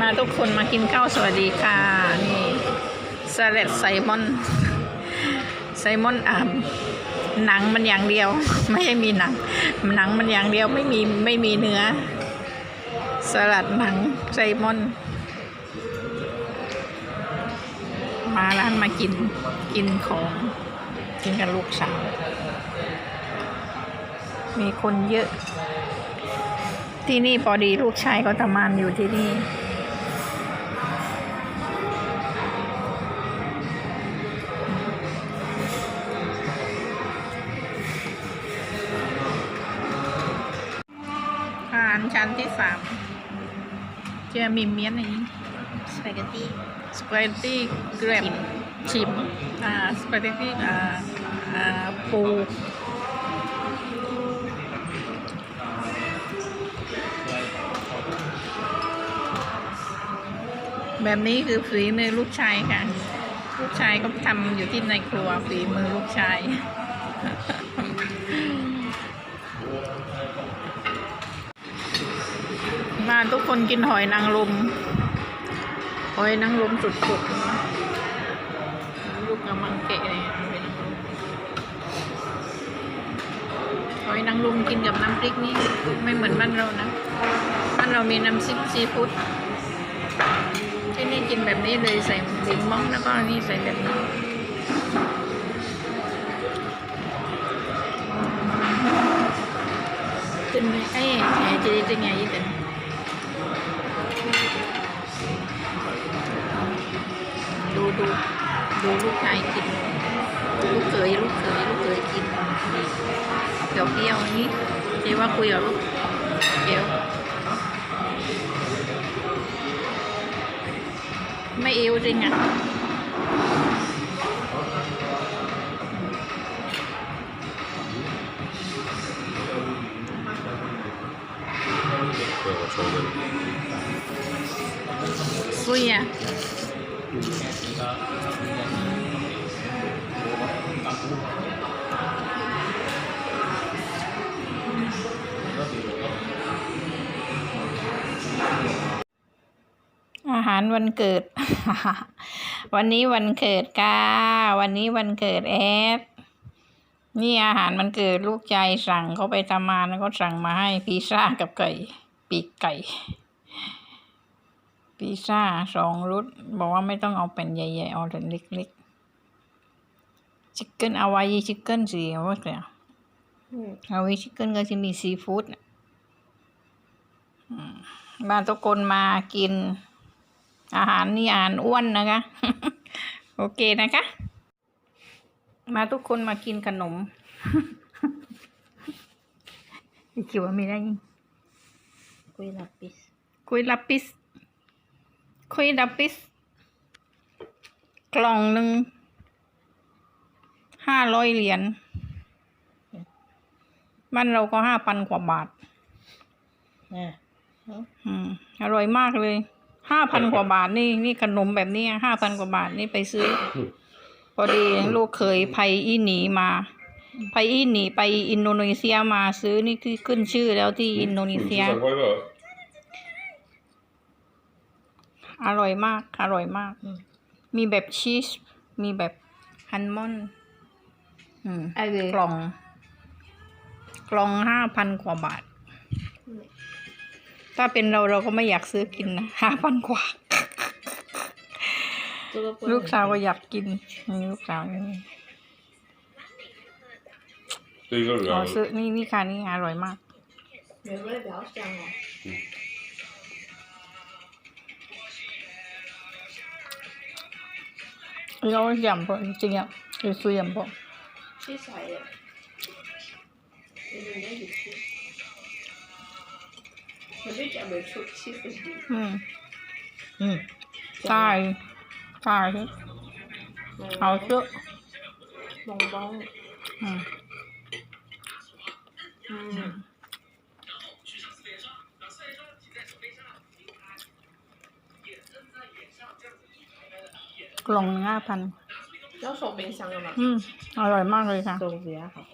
มาทุกคนมากินข้าวสวัสดีค่ะ นี่สลัดไซมอน ไซมอนอ่ามหนังมันอย่างเดียว ไม่ใช่มีหนัง หนังมันอย่างเดียวไม่มีไม่มีเนื้อ สลัดหนังไซมอน มาร้านมากินกินของ กินกับลูกสาว มีคนเยอะที่นี่พอดีลูกชายเขาทำงานอยู่ที่นี่าหารชั้นที่สามเจอมีเมียนอย่างนี้สปาเกตตี้สปาเกตตี้เกรบชิมอ่าสปาเกตตี้อ่าอ่าปูแบบนี้คือฝีมือลูกชายค่ะ ลูกชายก็ทำอยู่ที่ในครัวฝีมือลูกชาย มา ทุกคนกินหอยนางรมหอยนางรมสุดๆลูกกำลังเกะเลยหอยนางรมกินกับน้ำพริกนี่ไม่เหมือนบ้านเรานะบ้านเรามีน้ำซิซีฟู้ดที่นี่กินแบบนี้เลยใส่ลิงมองแล้วก็นี่ใส่แบบนี้เป็นไงไอ้แหน ดูดูดูลูกชายกิน ลูกเขยลูกเขยลูกเขยกินเดี๋ยวเปรี้ยวนี้เจ๊ว่าคุยกับลูกเดี๋ยวไม่เอวจริงอ่ะซุยอ่ะ อาหารวันเกิด วันนี้วันเกิดกาวันนี้วันเกิดแอดนี่อาหารมันเกิดลูกชายสั่งเขาไปทำงานแล้วก็สั่งมาให้พิซซ่ากับไก่ ปีกไก่ พิซซ่าสองรสบอกว่าไม่ต้องเอาเป็นใหญ่ๆเอาแต่เล็กๆชิคเก้นอาวายชิคเก้นสิว่าแต่อืมอาวายชิคเก้นก็จะมีซีฟู้ดน่ะอืมบ้านทุกคนมากิน อาหารนี่อาหารอ้วนนะคะ โอเคนะคะ มาทุกคนมากินขนมอีคิดว่าไม่ได้ยิงกุยลาปิสคุยลับปิส คุยลับปิส กล่องหนึ่งห้าร้อยเหรียญบ้านเราก็ห้าพันกว่าบาทอ่าอืมอร่อยมากเลยห้าพันกว่าบาทนี่นี่ขนมแบบนี้ห้าพันกว่าบาทนี่ไปซื้อ พอดีลูกเคยไปอีหนีมาไปอีหนีไปอินโดนีเซียมาซื้อนี่คือขึ้นชื่อแล้วที่อินโดนีเซีย อร่อยมากอร่อยมาก มีแบบชีส มีแบบฮันมอนกล่อง กล่องห้าพันกว่าบาท ถ้าเป็นเราเราก็ไม่อยากซื้อกินนะห้าพันกว่า ลูกสาวก็อยากกินนี่ลูกสาวนี่อ๋อซื้อนี่นี่ค่ะนี่อร่อยมาก 有盐不？这样有水盐不？水少一点。嗯，嗯，大一，大一，好吃。棒棒。嗯。嗯。 กล่องหนึ่งห้าพัน แล้วส่งเป็นซังกันมาอืม อร่อยมากเลยค่ะ ส่เสียค่ะ